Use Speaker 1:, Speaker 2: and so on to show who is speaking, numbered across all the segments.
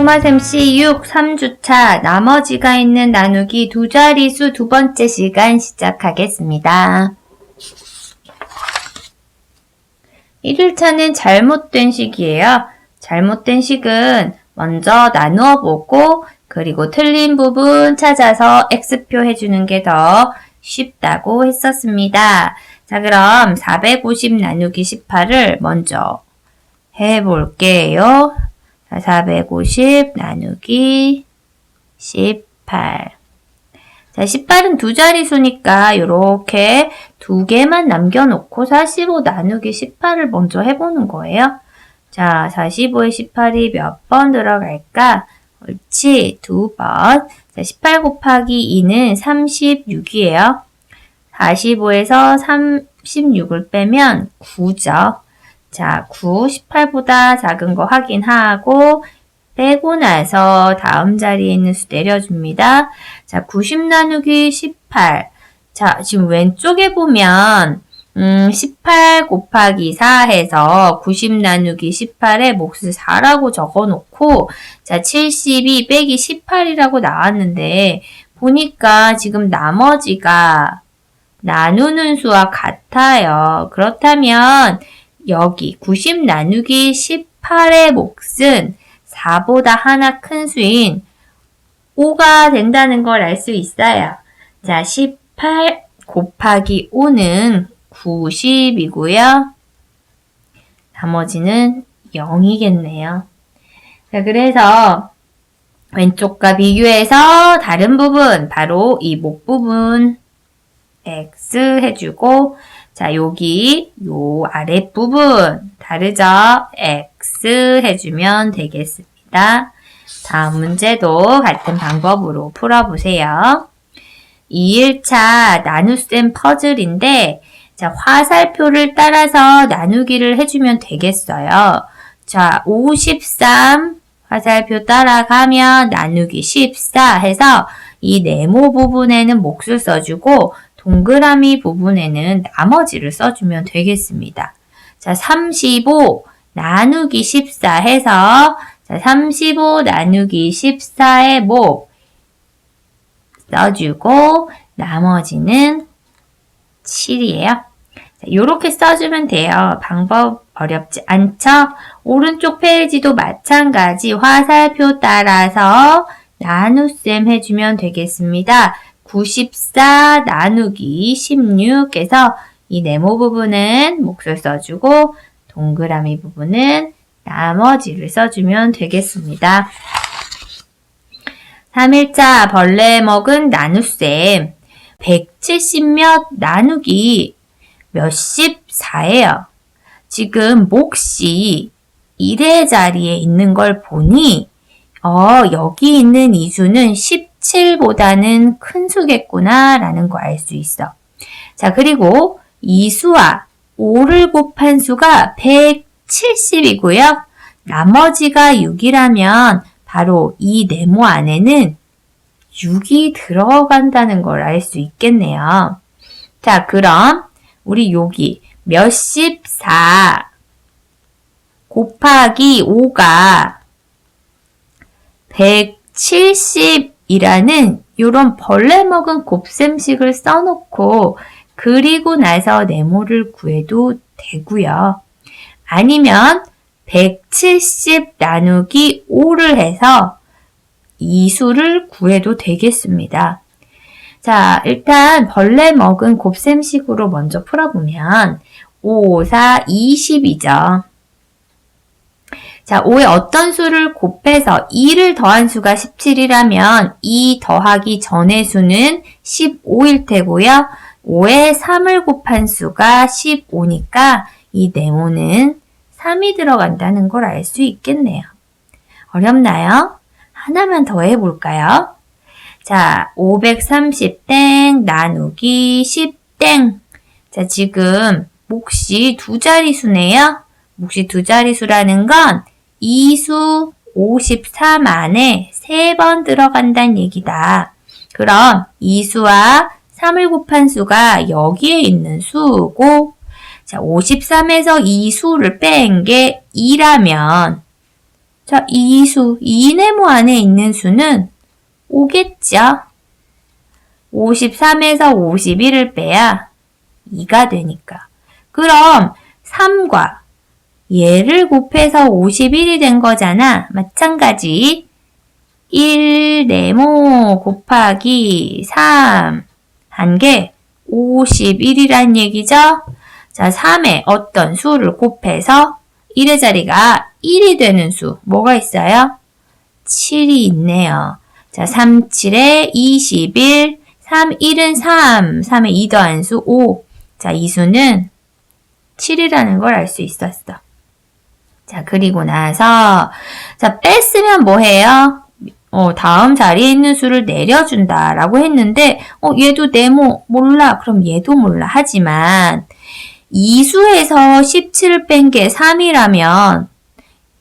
Speaker 1: 소마샘씨 6, 3주차 나머지가 있는 나누기 두 자리수 두 번째 시간 시작하겠습니다. 1일차는 잘못된 식이에요. 잘못된 식은 먼저 나누어 보고 그리고 틀린 부분 찾아서 X표 해주는 게 더 쉽다고 했었습니다. 자, 그럼 450 나누기 18을 먼저 해볼게요. 자, 450 나누기 18. 자, 18은 두 자리수니까 이렇게 두 개만 남겨놓고 45 나누기 18을 먼저 해보는 거예요. 자, 45에 18이 몇 번 들어갈까? 옳지, 두 번. 자, 18 곱하기 2는 36이에요. 45에서 36을 빼면 9죠. 자, 9, 18보다 작은 거 확인하고 빼고 나서 다음 자리에 있는 수 내려줍니다. 자, 90 나누기 18. 자, 지금 왼쪽에 보면 음, 18 곱하기 4 해서 90 나누기 18에 몫을 4라고 적어 놓고 자, 72 빼기 18이라고 나왔는데 보니까 지금 나머지가 나누는 수와 같아요. 그렇다면 여기 90 나누기 18의 몫은 4보다 하나 큰 수인 5가 된다는 걸 알 수 있어요. 자, 18 곱하기 5는 90이고요. 나머지는 0이겠네요. 자, 그래서 왼쪽과 비교해서 다른 부분, 바로 이 목 부분 X 해주고 자, 여기 요 아랫부분 다르죠? X 해주면 되겠습니다. 다음 문제도 같은 방법으로 풀어보세요. 2일차 나눗셈 퍼즐인데 자, 화살표를 따라서 나누기를 해주면 되겠어요. 자, 53 화살표 따라가면 나누기 14 해서 이 네모 부분에는 몫을 써주고 동그라미 부분에는 나머지를 써주면 되겠습니다. 자, 35 나누기 14 해서 자, 35 나누기 14의 목 써주고 나머지는 7이에요. 이렇게 써주면 돼요. 방법 어렵지 않죠? 오른쪽 페이지도 마찬가지 화살표 따라서 나눗셈 해주면 되겠습니다. 94 나누기 16에서 이 네모 부분은 몫을 써주고 동그라미 부분은 나머지를 써주면 되겠습니다. 3일자 벌레 먹은 나눗셈 170몇 나누기 몇십 4예요. 지금 몫이 1의 자리에 있는 걸 보니 어, 여기 있는 이 수는 17보다는 큰 수겠구나 라는 거 알 수 있어. 자, 그리고 이 수와 5를 곱한 수가 170이고요. 나머지가 6이라면 바로 이 네모 안에는 6이 들어간다는 걸 알 수 있겠네요. 자, 그럼 우리 여기 몇십 4 곱하기 5가 170 이라는 이런 벌레 먹은 곱셈식을 써놓고 그리고 나서 네모를 구해도 되고요. 아니면 170 나누기 5를 해서 이 수를 구해도 되겠습니다. 자, 일단 벌레 먹은 곱셈식으로 먼저 풀어보면 5, 4, 20이죠. 자, 5에 어떤 수를 곱해서 2를 더한 수가 17이라면 2 더하기 전의 수는 15일 테고요. 5에 3을 곱한 수가 15니까 이 네모는 3이 들어간다는 걸 알 수 있겠네요. 어렵나요? 하나만 더 해볼까요? 자, 530땡 나누기 10땡. 자, 지금 몫이 두 자리수네요. 몫이 두 자리수라는 건 이수 53 안에 3번 들어간다는 얘기다. 그럼 이수와 3을 곱한 수가 여기에 있는 수고 자, 53에서 이 수를 뺀 게 2라면 자, 이 수, 이 네모 안에 있는 수는 5겠죠? 53에서 51을 빼야 2가 되니까. 그럼 3과 얘를 곱해서 51이 된 거잖아. 마찬가지. 1 네모 곱하기 3한게 51이란 얘기죠? 자, 3에 어떤 수를 곱해서 1의 자리가 1이 되는 수 뭐가 있어요? 7이 있네요. 자, 3, 7에 21, 3, 1은 3, 3에 2 더한 수 5. 자, 이 수는 7이라는 걸 알 수 있었어. 자, 그리고 나서, 자, 뺐으면 뭐 해요? 어, 다음 자리에 있는 수를 내려준다 라고 했는데, 어, 얘도 네모 몰라. 그럼 얘도 몰라. 하지만, 이 수에서 17을 뺀게 3이라면,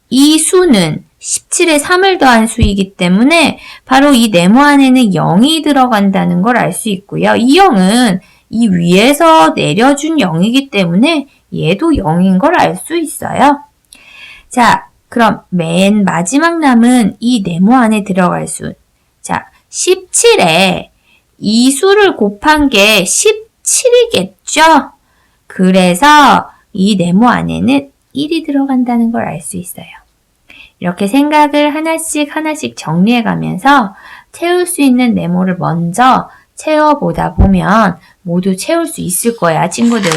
Speaker 1: 이 수는 17에 3을 더한 수이기 때문에, 바로 이 네모 안에는 0이 들어간다는 걸 알 수 있고요. 이 0은 이 위에서 내려준 0이기 때문에, 얘도 0인 걸 알 수 있어요. 자, 그럼 맨 마지막 남은 이 네모 안에 들어갈 수. 자, 17에 이 수를 곱한 게 17이겠죠? 그래서 이 네모 안에는 1이 들어간다는 걸 알 수 있어요. 이렇게 생각을 하나씩 하나씩 정리해 가면서 채울 수 있는 네모를 먼저 채워보다 보면 모두 채울 수 있을 거야, 친구들.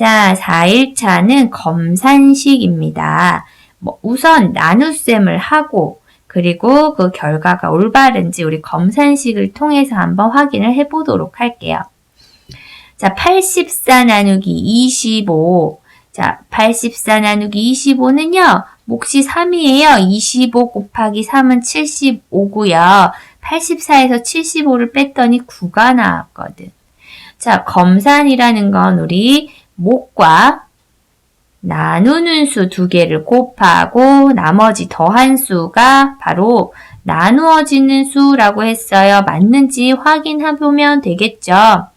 Speaker 1: 자, 4일차는 검산식입니다. 뭐 우선 나눗셈을 하고 그리고 그 결과가 올바른지 우리 검산식을 통해서 한번 확인을 해보도록 할게요. 자, 84 나누기 25. 자, 84 나누기 25는요, 몫이 3이에요. 25 곱하기 3은 75고요. 84에서 75를 뺐더니 9가 나왔거든. 자, 검산이라는 건 우리 목과 나누는 수 두 개를 곱하고 나머지 더한 수가 바로 나누어지는 수라고 했어요. 맞는지 확인해보면 되겠죠.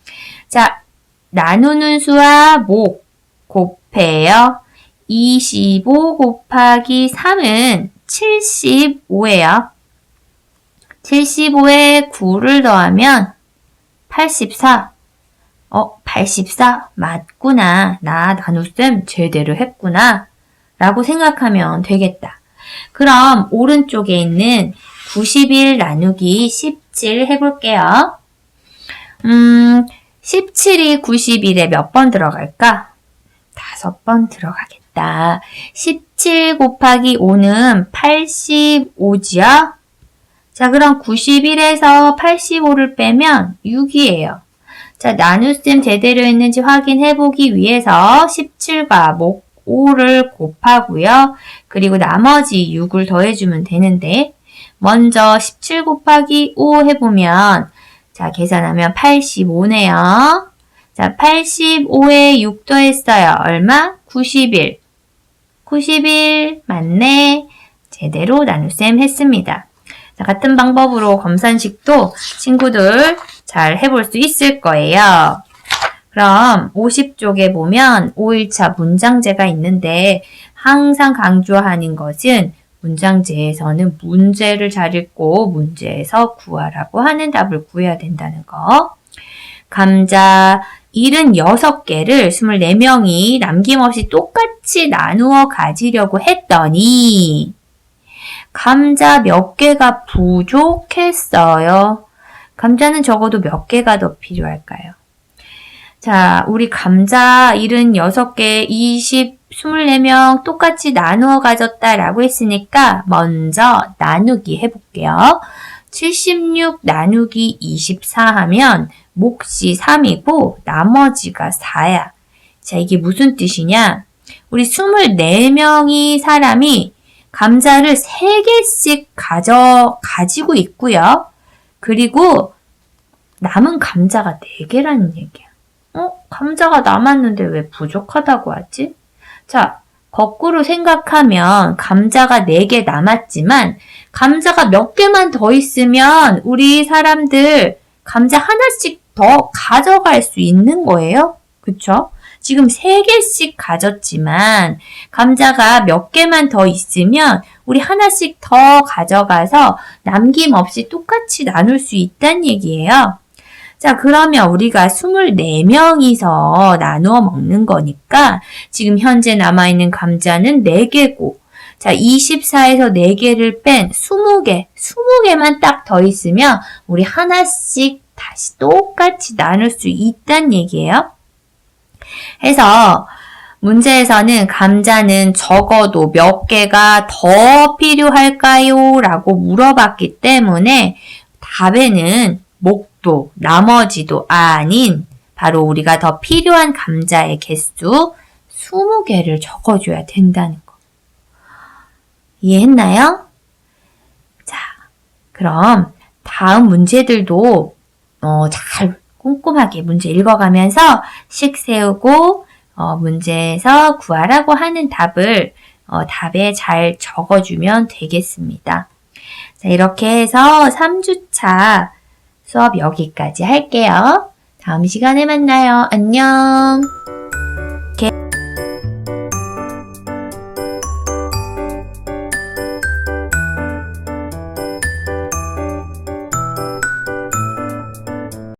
Speaker 1: 자, 나누는 수와 목 곱해요. 25 곱하기 3은 75예요. 75에 9를 더하면 84. 어, 84 맞구나. 나 나눗셈 제대로 했구나. 라고 생각하면 되겠다. 그럼 오른쪽에 있는 91 나누기 17 해볼게요. 음, 17이 91에 몇 번 들어갈까? 다섯 번 들어가겠다. 17 곱하기 5는 85지요? 자, 그럼 91에서 85를 빼면 6이에요. 자, 나눗셈 제대로 했는지 확인해 보기 위해서 17과 목 5를 곱하고요. 그리고 나머지 6을 더해주면 되는데 먼저 17 곱하기 5 해보면 자, 계산하면 85네요. 자, 85에 6 더했어요. 얼마? 91. 91 맞네. 제대로 나눗셈 했습니다. 자, 같은 방법으로 검산식도 친구들 잘 해볼 수 있을 거예요. 그럼 50쪽에 보면 5일차 문장제가 있는데 항상 강조하는 것은 문장제에서는 문제를 잘 읽고 문제에서 구하라고 하는 답을 구해야 된다는 거. 감자 76개를 24명이 남김없이 똑같이 나누어 가지려고 했더니 감자 몇 개가 부족했어요. 감자는 적어도 몇 개가 더 필요할까요? 자, 우리 감자 76개, 20, 24명 똑같이 나누어 가졌다라고 했으니까 먼저 나누기 해볼게요. 76 나누기 24 하면 몫이 3이고 나머지가 4야. 자, 이게 무슨 뜻이냐? 우리 24명이 사람이 감자를 3개씩 가져, 가지고 있고요. 그리고 남은 감자가 4개라는 얘기야. 어? 감자가 남았는데 왜 부족하다고 하지? 자, 거꾸로 생각하면 감자가 4개 남았지만 감자가 몇 개만 더 있으면 우리 사람들 감자 하나씩 더 가져갈 수 있는 거예요. 그쵸? 지금 3개씩 가졌지만 감자가 몇 개만 더 있으면 우리 하나씩 더 가져가서 남김없이 똑같이 나눌 수 있다는 얘기예요. 자, 그러면 우리가 24명이서 나누어 먹는 거니까 지금 현재 남아있는 감자는 4개고 자, 24에서 4개를 뺀 20개, 20개만 딱 더 있으면 우리 하나씩 다시 똑같이 나눌 수 있다는 얘기예요. 해서 문제에서는 감자는 적어도 몇 개가 더 필요할까요? 라고 물어봤기 때문에 답에는 목도 나머지도 아닌 바로 우리가 더 필요한 감자의 개수 20개를 적어줘야 된다는 거. 이해했나요? 자, 그럼 다음 문제들도 어, 잘 꼼꼼하게 문제 읽어가면서 식 세우고 어, 문제에서 구하라고 하는 답을 어, 답에 잘 적어주면 되겠습니다. 자, 이렇게 해서 3주차 수업 여기까지 할게요. 다음 시간에 만나요. 안녕.